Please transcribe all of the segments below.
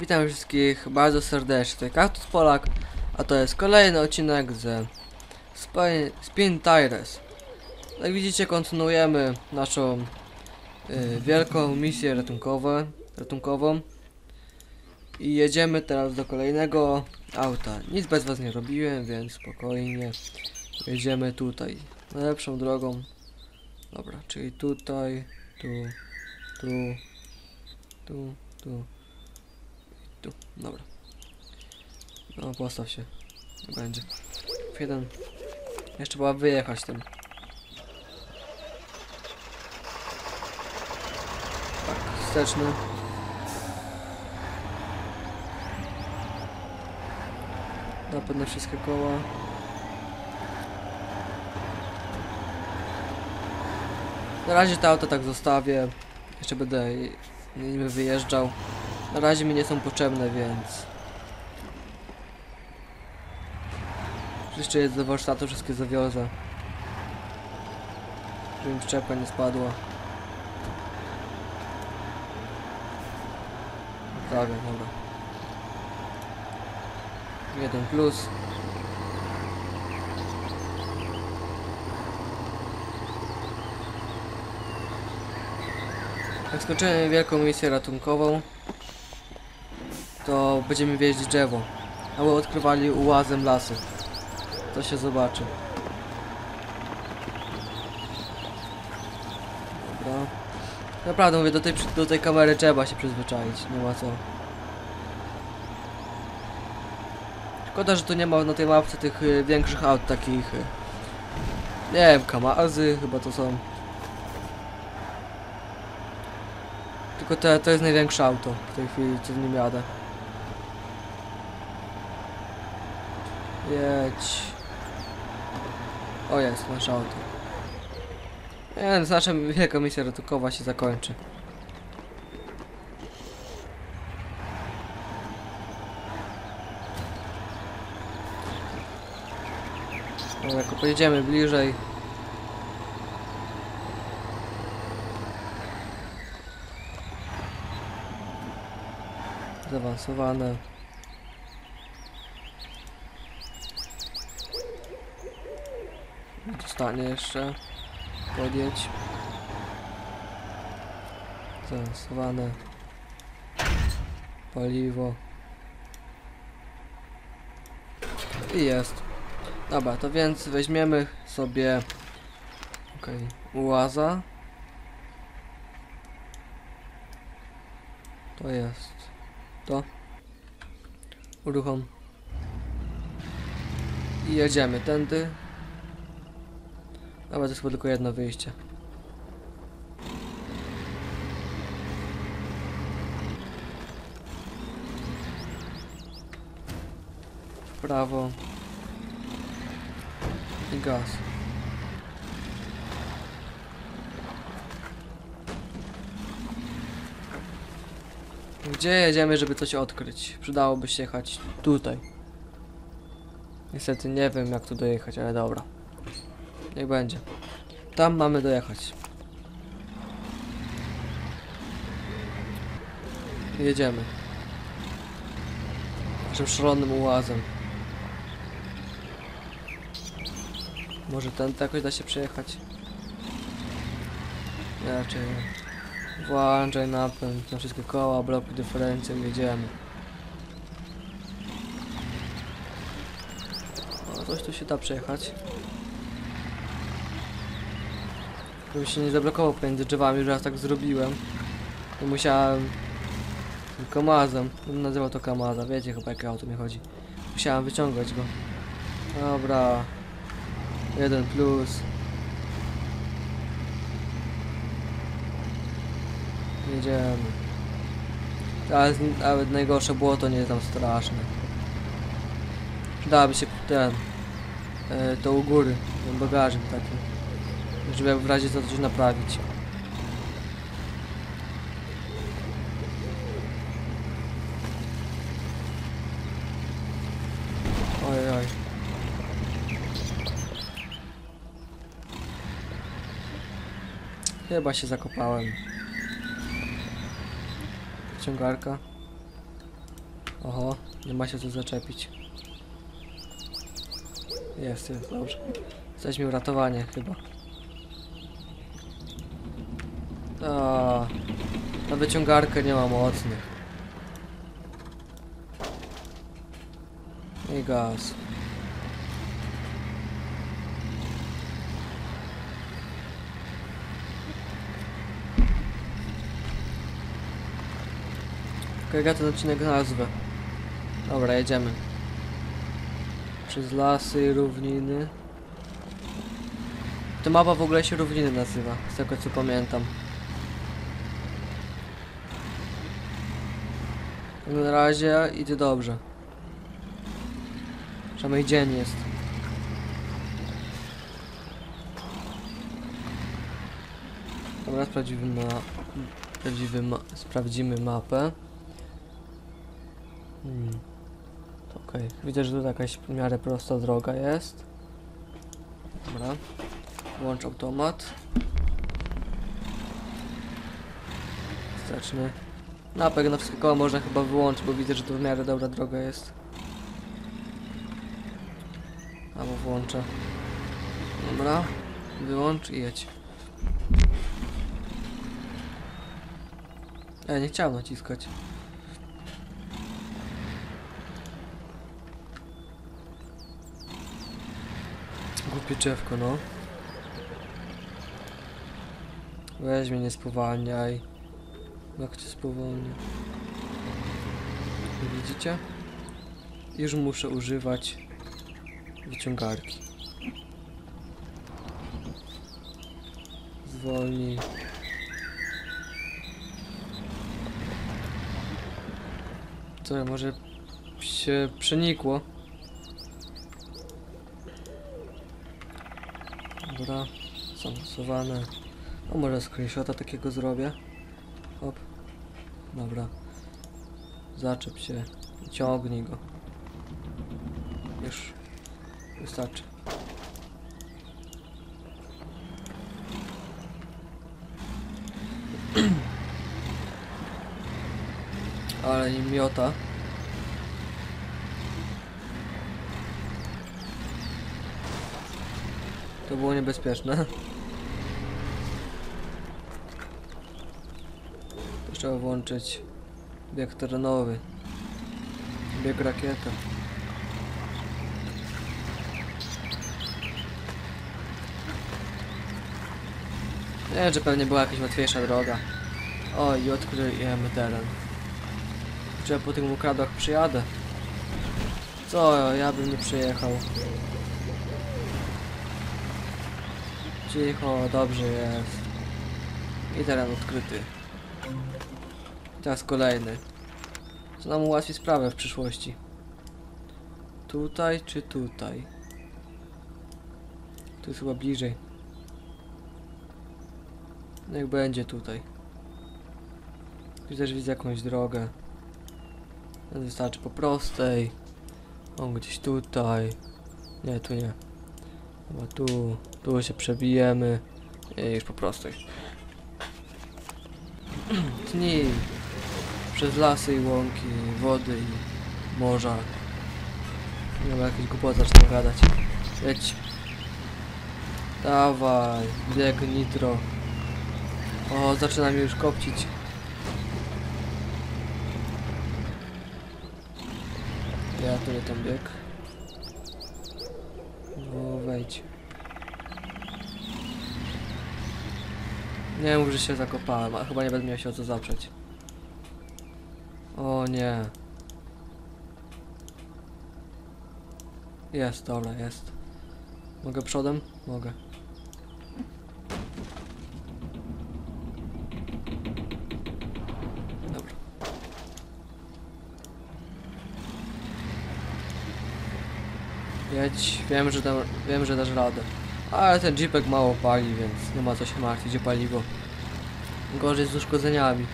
Witam wszystkich bardzo serdecznie, Kaktus Polak, a to jest kolejny odcinek ze Spin, Spin Tires. Jak widzicie kontynuujemy naszą y, wielką misję ratunkową, ratunkową i jedziemy teraz do kolejnego auta. Nic bez was nie robiłem, więc spokojnie jedziemy tutaj, najlepszą drogą. Dobra, czyli tutaj, tu, tu, tu, tu. Dobra. No, postaw się. Będzie. W jeden. Jeszcze trzeba wyjechać tym. Tak, wsteczny. Napęd na wszystkie koła. Na razie to auto tak zostawię. Jeszcze będę nimi wyjeżdżał. Na razie mi nie są potrzebne, więc... Jeszcze jest do warsztatu, wszystkie zawiozę. Żeby mi szczepka nie spadła. Prawie, dobra. Jeden plus. Jak skończymy wielką misję ratunkową, to będziemy wieźć drzewo. Albo odkrywali ułazem lasy. To się zobaczy. Dobra. Naprawdę mówię, do tej, do tej kamery trzeba się przyzwyczaić, nie ma co. Szkoda, że tu nie ma na tej mapce tych y, większych aut takich. Y, nie wiem, Kamazy chyba to są. Tylko te, to jest największe auto w tej chwili, co w nim jadę. Jedź. O jest, nasze auto. Nie, nasza wielka misja ratunkowa się zakończy. Dobra, jak pojedziemy bliżej. Zaawansowane. Dostanie jeszcze. Podjedź. Zaawansowane. Paliwo. I jest. Dobra, to więc weźmiemy sobie okej, ułaza. To jest to. Uruchom. I jedziemy tędy. Dobra, to jest tylko jedno wyjście. Prawo. I gaz. Gdzie jedziemy, żeby coś odkryć? Przydałoby się jechać tutaj. Niestety nie wiem jak tu dojechać, ale dobra. Niech będzie. Tam mamy dojechać. Jedziemy. Naszym szalonym ułazem. Może ten to jakoś da się przejechać? Nie, raczej nie. Włączaj napęd na wszystkie koła, bloki dyferencją, jedziemy. O, coś tu się da przejechać. Żebym się nie zablokował pomiędzy drzewami, że raz tak zrobiłem. To musiałem... Kamazem, bym nazywał to Kamaza, wiecie chyba jakie auto mi chodzi. Musiałem wyciągać go. Dobra. Jeden plus. Jedziemy. Ale nawet najgorsze błoto nie jest tam straszne. Przydałaby się ten... E, to u góry, ten bagażnik taki. Żeby w razie co coś naprawić. Chyba się zakopałem. Ciągarka. Oho, nie ma się co zaczepić. Jest, jest, dobrze. Jesteśmy uratowanie chyba. A, na wyciągarkę nie ma mocnych. I gaz. Okej, ja ten odcinek nazwę. Dobra, jedziemy. Przez lasy i równiny. Ta mapa w ogóle się równiny nazywa, z tego co pamiętam. Na razie idzie dobrze. Przynajmniej dzień jest. Dobra, sprawdzimy, ma... sprawdzimy, ma... sprawdzimy mapę. Hmm. Okej, widzę, że tu jakaś w miarę prosta droga jest. Dobra. Włącz automat. Wsteczny. Na wszystkie koła można chyba wyłączyć, bo widzę, że to w miarę dobra droga jest. Albo włączę. Dobra. Wyłącz i jedź. Ja nie chciałem naciskać. Głupie drzewko, no. Weź mnie, nie spowalniaj. Jak cię spowolnię? Widzicie? Już muszę używać wyciągarki. Zwolnij. Co, może się przenikło? Dobra, zamocowane. No może screenshota takiego zrobię. Dobra. Zaczep się. Ciągnij go. Już. Wystarczy. Ale nie miota. To było niebezpieczne. Trzeba włączyć bieg terenowy. Bieg rakieta. Nie, że pewnie była jakaś łatwiejsza droga. O, i odkryjemy teren. Czy ja po tych ukradach przyjadę? Co, ja bym nie przyjechał. Cicho, dobrze jest. I teren odkryty. Teraz kolejny. Co nam ułatwi sprawę w przyszłości. Tutaj czy tutaj? Tu jest chyba bliżej. Niech będzie tutaj. Tu też widzę jakąś drogę. No, Wystarczy po prostej. O, gdzieś tutaj. Nie, tu nie. Chyba tu. Tu się przebijemy. I już po prostej. Tnij. Przez lasy i łąki, wody i morza. Nie ma jakieś głupoty zaczną gadać. Jedź. Dawaj, bieg nitro. O, zaczyna mnie już kopcić. Ja tyle tam bieg. No wejdź. Nie mów, że się zakopałem, a chyba nie będę miał się o co zaprzeć. O nie. Jest, dobra, jest. Mogę przodem? Mogę. Dobra. Jedź, wiem, że, da, wiem, że dasz radę. Ale ten jeepek mało pali, więc nie ma co się martwić o paliwo. Gorzej z uszkodzeniami.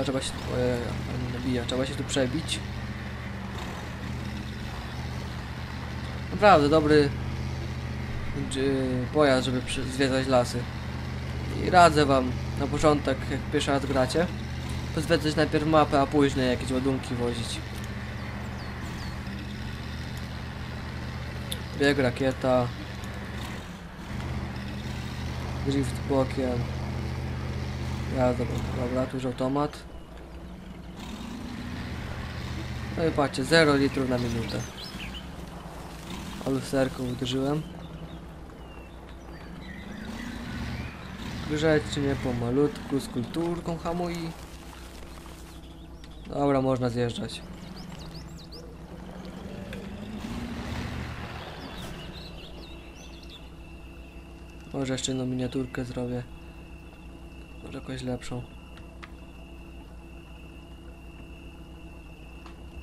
A trzeba się... Ojej, on nabija. Trzeba się tu przebić. Naprawdę dobry dż- pojazd, żeby zwiedzać lasy. I radzę wam na początek, jak pierwszy raz gracie, pozwiedzać najpierw mapę, a później jakieś ładunki wozić. Bieg, rakieta. Drift bokiem. Ja, dobra, dobra, tu już automat. No i patrzcie, 0 litrów na minutę. A lusterką uderzyłem. Grzecznie, pomalutku, z kulturką hamuj. Dobra, można zjeżdżać. Może jeszcze jedną miniaturkę zrobię. Może jakąś lepszą.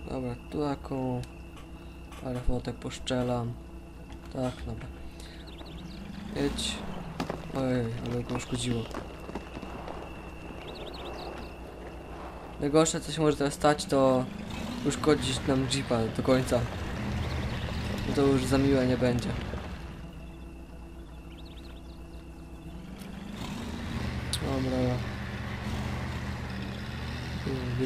Dobra, tu taką parę fotek poszczelam. Tak, dobra. Jedź. Oj, ale go uszkodziło. Najgorsze co się może teraz stać to uszkodzić nam jeepa do końca. To już za miłe nie będzie. Dobra.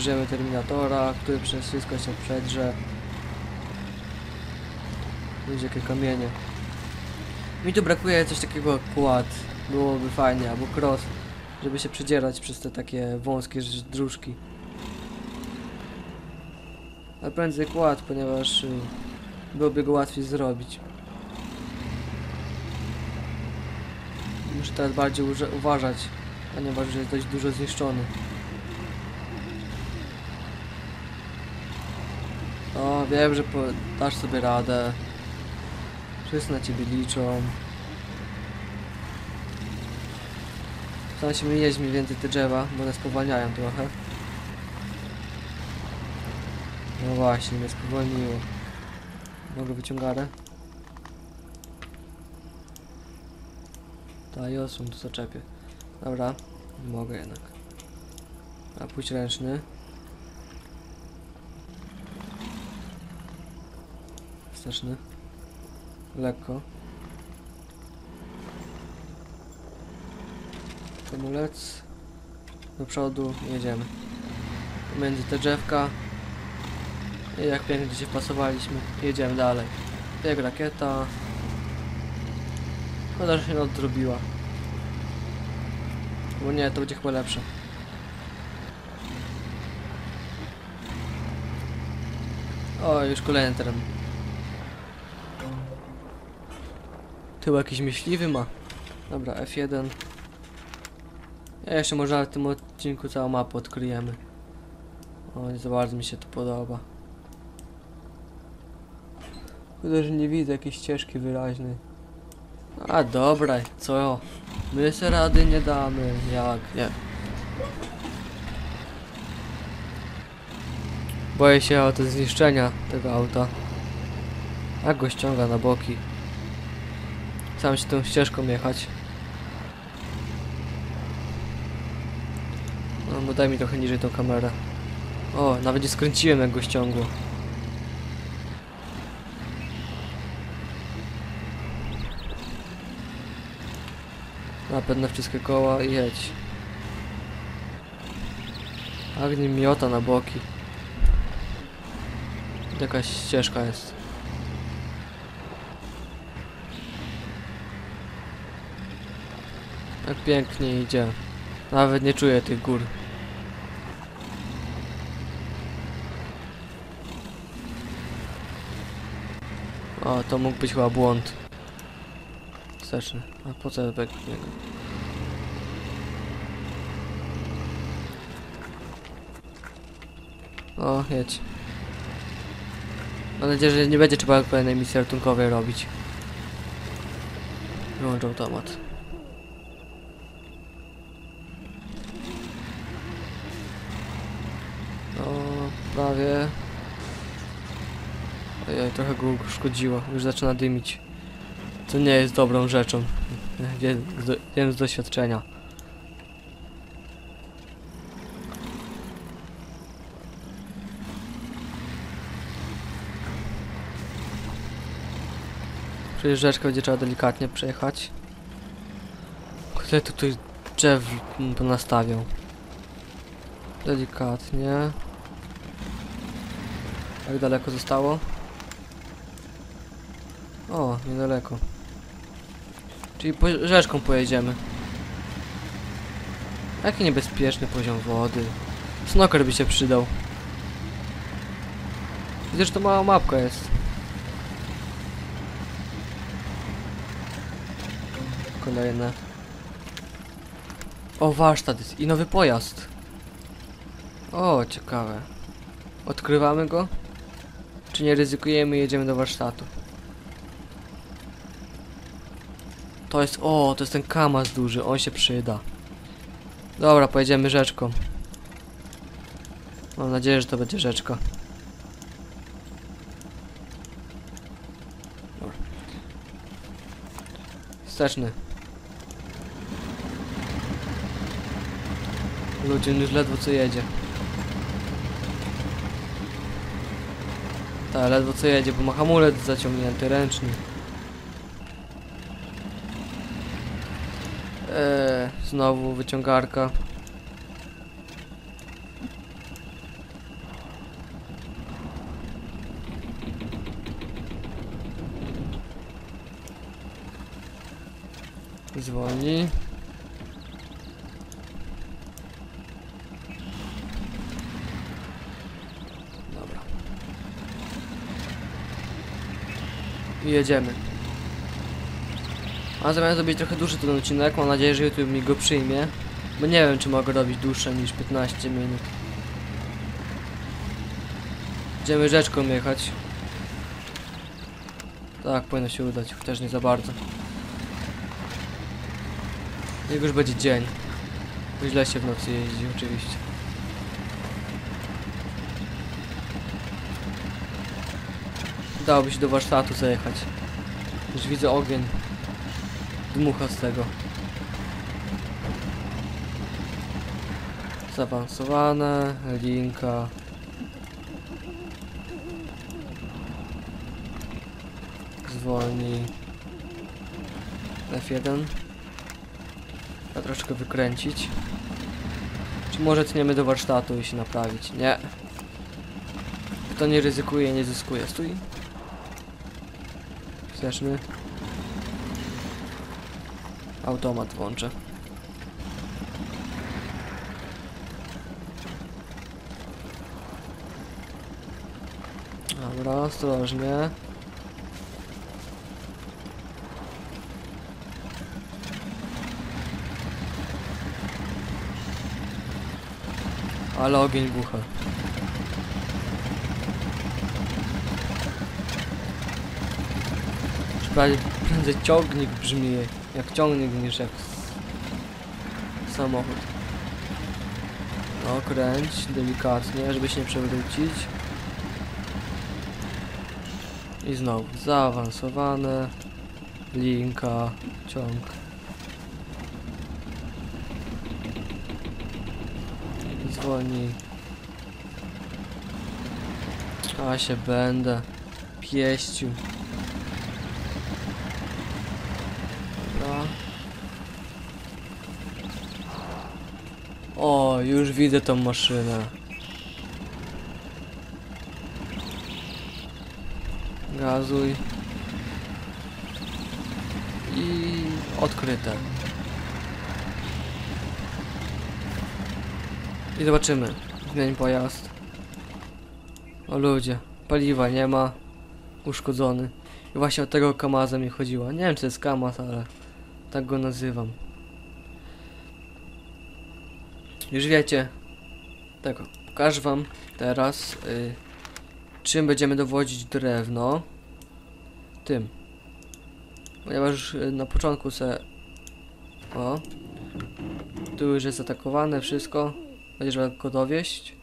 Bierzemy Terminatora, który przez wszystko się przedrze. Będzie jakie kamienie. Mi tu brakuje coś takiego jak. Byłoby fajnie, albo cross, żeby się przedzierać przez te takie wąskie dróżki. Ale prędzej kład, ponieważ y, byłoby go łatwiej zrobić. Muszę teraz bardziej uważać, ponieważ jest dość dużo zniszczony. O, wiem, że dasz sobie radę. Wszyscy na ciebie liczą. Staram się jeść mniej więcej te drzewa, bo one spowalniają trochę. No właśnie, mnie spowolniło. Mogę wyciągarę? Ta Josun tu zaczepię. Dobra, nie mogę jednak. A pójść ręczny. Wsteczny. Lekko. Hamulec. Do przodu jedziemy. Pomiędzy te drzewka. I jak pięknie się wpasowaliśmy. Jedziemy dalej. Jak rakieta. Szkoda, że się nie odrobiła. Bo nie, to będzie chyba lepsze. O, już kolejny teren. Tył jakiś myśliwy ma. Dobra, F1. Ja jeszcze może w tym odcinku całą mapę odkryjemy. O, nie za bardzo mi się to podoba. Szkoda, że nie widzę jakiejś ścieżki wyraźnej. A dobra, co? My se rady nie damy, jak nie. Boję się o te zniszczenia tego auta. Jak go ściąga na boki. Sam się tą ścieżką jechać. No bo daj mi trochę niżej tą kamerę. O, nawet nie skręciłem jak go ściągło. Napęd na wszystkie koła i jedź. Agni miota na boki. Jakaś ścieżka jest. Jak pięknie idzie. Nawet nie czuję tych gór. O, to mógł być chyba błąd. Wsteczny. A po co niego? O, jedź. Mam nadzieję, że nie będzie trzeba kolejnej misji ratunkowej robić. Wyłącz automat. No, prawie. Ojej, trochę go szkodziło. Już zaczyna dymić. Co nie jest dobrą rzeczą. Wiem z, do, wiem z doświadczenia. Przejeżdżeczkę będzie trzeba delikatnie przejechać. Kto tutaj drzew nastawiał? Delikatnie. Jak daleko zostało? O, niedaleko. Czyli po rzeczką pojedziemy. Jaki niebezpieczny poziom wody. Snoker by się przydał. Widzę, że to mała mapka jest. Kolejne. O, warsztat jest i nowy pojazd. O, ciekawe. Odkrywamy go? Czy nie ryzykujemy jedziemy do warsztatu? To jest, o, to jest ten kamaz duży, on się przyda. Dobra, pojedziemy rzeczką. Mam nadzieję, że to będzie rzeczka. Dobra. Wsteczny. Ludzie już ledwo co jedzie. Tak, ledwo co jedzie, bo ma hamulec zaciągnięty, ręczny. Eee, znowu wyciągarka. Zwolni. Dobra. I jedziemy. A zamiast zrobić trochę dłuższy ten odcinek, mam nadzieję, że YouTube mi go przyjmie. Bo nie wiem, czy mogę robić dłuższe niż 15 minut. Będziemy rzeczką jechać. Tak, powinno się udać, chociaż nie za bardzo. Jak już będzie dzień. Bo źle się w nocy jeździ, oczywiście. Dałoby się do warsztatu zajechać. Już widzę ogień. Dmucha z tego. Zaawansowane, linka. Zwolni. F1. A troszkę wykręcić. Czy może tniemy do warsztatu i się naprawić? Nie. Kto nie ryzykuje, nie zyskuje. Stój. Wsteczny. Automat włączę. Dobra, ostrożnie. Ale ogień bucha. Prawie prędzej ciągnik brzmi jak ciągnik niż jak samochód. No, kręć delikatnie, żeby się nie przewrócić. I znowu zaawansowane. Linka, ciąg. Dzwoni. A się będę pieścił. Dobra. Już widzę tą maszynę. Gazuj. I odkryte. I zobaczymy. Zmień pojazd. O ludzie, paliwa nie ma. Uszkodzony. I właśnie o tego Kamaza mi chodziło. Nie wiem czy to jest Kamaz, ale tak go nazywam. Już wiecie. Tego. Pokażę wam teraz y, czym będziemy dowodzić drewno. Tym. Ponieważ y, na początku se... O. Tu już jest atakowane wszystko. Będzie trzeba go dowieść.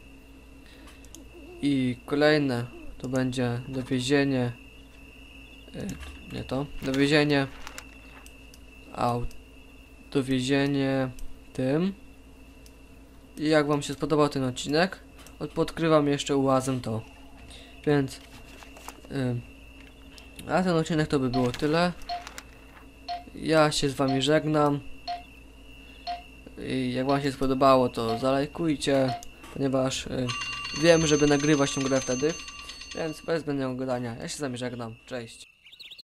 I kolejne to będzie dowiezienie. y, Nie to. Dowiezienie. Aut. Dowiezienie tym. Jak wam się spodobał ten odcinek, od- podkrywam jeszcze ułazem to. Więc. ym, a ten odcinek to by było tyle. Ja się z wami żegnam. I jak wam się spodobało, to zalajkujcie, ponieważ y, wiem, żeby nagrywać tę grę wtedy, więc bez zbędnego gadania, ja się z wami żegnam, cześć.